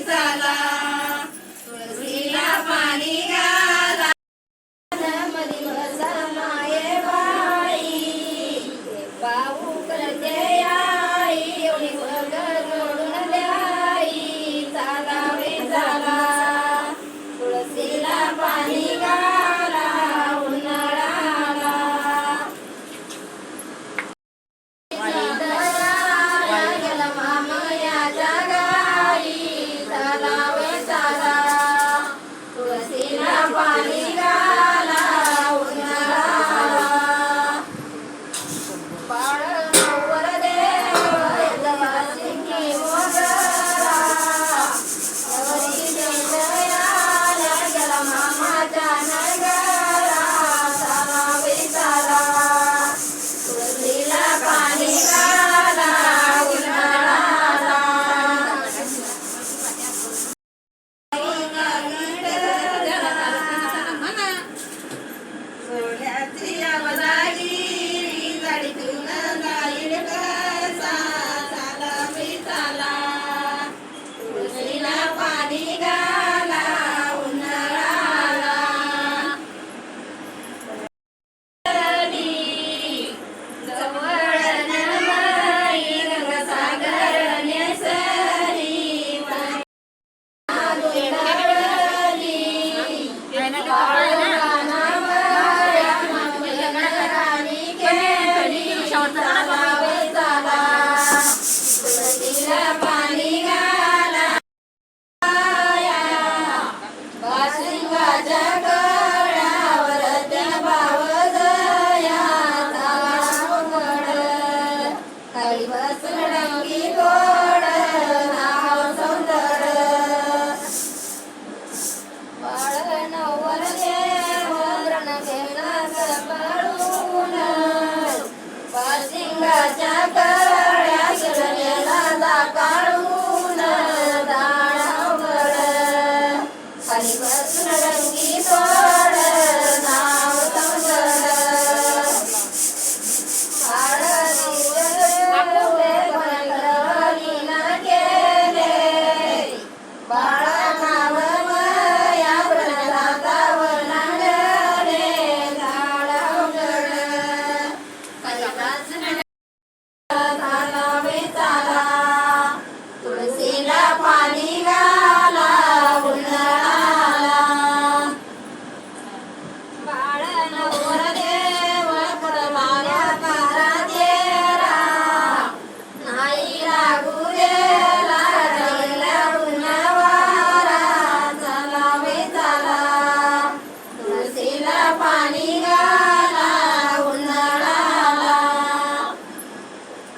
i Exhala. पळून पासिंगाच्या कळ्या सुरण्याला काढून दाणावर हरिपासून रंगी